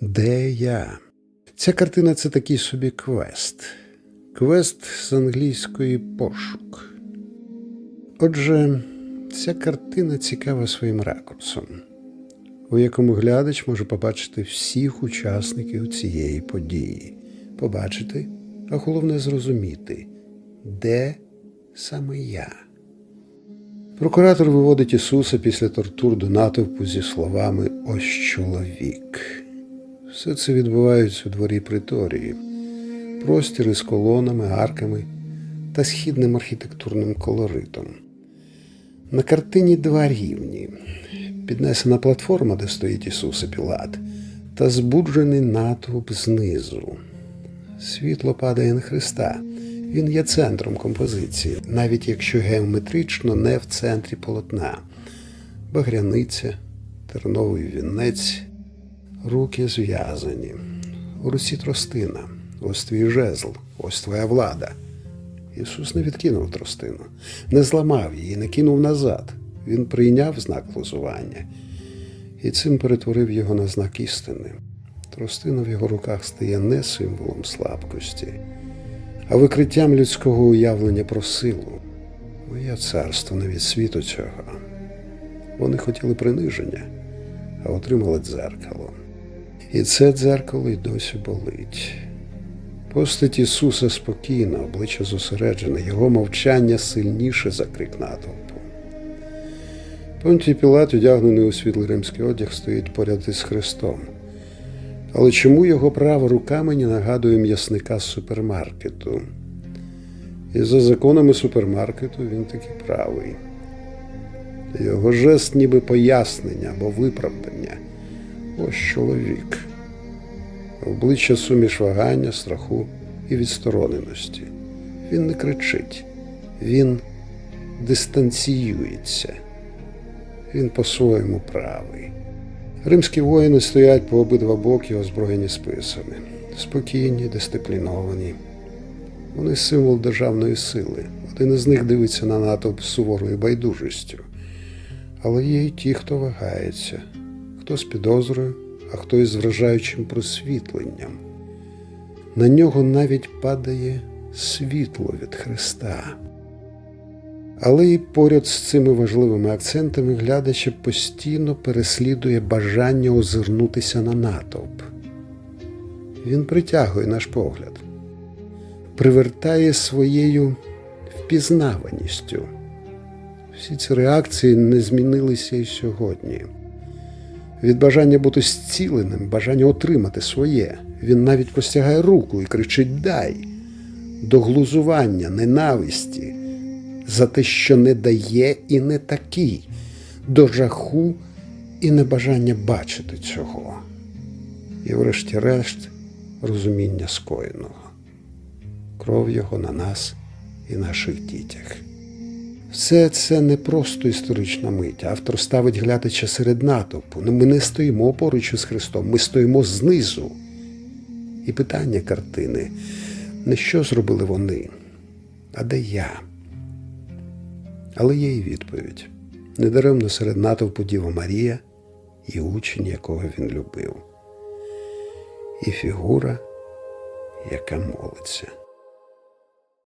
Де я? Ця картина це такий собі квест. Квест з англійської пошук. Отже, ця картина цікава своїм ракурсом, у якому глядач може побачити всіх учасників цієї події, побачити, а головне зрозуміти, де саме я. Прокуратор виводить Ісуса після тортур до натовпу зі словами Ось чоловік. Все це відбувається у дворі приторії, простір із колонами, арками та східним архітектурним колоритом. На картині два рівні: піднесена платформа, де стоїть Ісус і Пілат, та збуджений натовп знизу. Світло падає на Христа. Він є центром композиції, навіть якщо геометрично не в центрі полотна. Багряниця, терновий вінець, руки зв'язані. У руці тростина. Ось твій жезл, ось твоя влада. Ісус не відкинув тростину, не зламав її, не кинув назад. Він прийняв знак лозування і цим перетворив його на знак істини. Тростина в його руках стає не символом слабкості, а викриттям людського уявлення про силу. Моє царство не від світу цього. Вони хотіли приниження, а отримали дзеркало. І це дзеркало й досі болить. Постать Ісуса спокійна, обличчя зосереджене, його мовчання сильніше за крик натовпу. Понтій Пілат, одягнений у світлий римський одяг, стоїть поряд із Христом. Але чому його права рука мені нагадує м'ясника з супермаркету? І за законами супермаркету він таки правий. Його жест ніби пояснення або виправдання. Ось чоловік. Обличчя суміш вагання, страху і відстороненості. Він не кричить, він дистанціюється. Він по-своєму правий. Римські воїни стоять по обидва боки, озброєні списами, спокійні, дисципліновані. Вони символ державної сили. Один із них дивиться на натовп суворою байдужістю. Але є й ті, хто вагається, хто з підозрою, а хто із вражаючим просвітленням. На нього навіть падає світло від Христа. Але і поряд з цими важливими акцентами глядача постійно переслідує бажання озирнутися на натовп. Він притягує наш погляд, привертає своєю впізнаваністю. Всі ці реакції не змінилися і сьогодні. Від бажання бути зціленим, бажання отримати своє. Він навіть простягає руку і кричить Дай до глузування, ненависті за те, що не дає і не такий, до жаху і небажання бачити цього. І, врешті-решт, розуміння скоєного, кров його на нас і наших дітях. Все це не просто історична мить. Автор ставить глядача серед натовпу. Ми не стоїмо поруч із Христом, ми стоїмо знизу. І питання картини не що зробили вони, а де я. Але є і відповідь. Недаремно серед натовпу Діва Марія і учень, якого він любив, і фігура, яка молиться.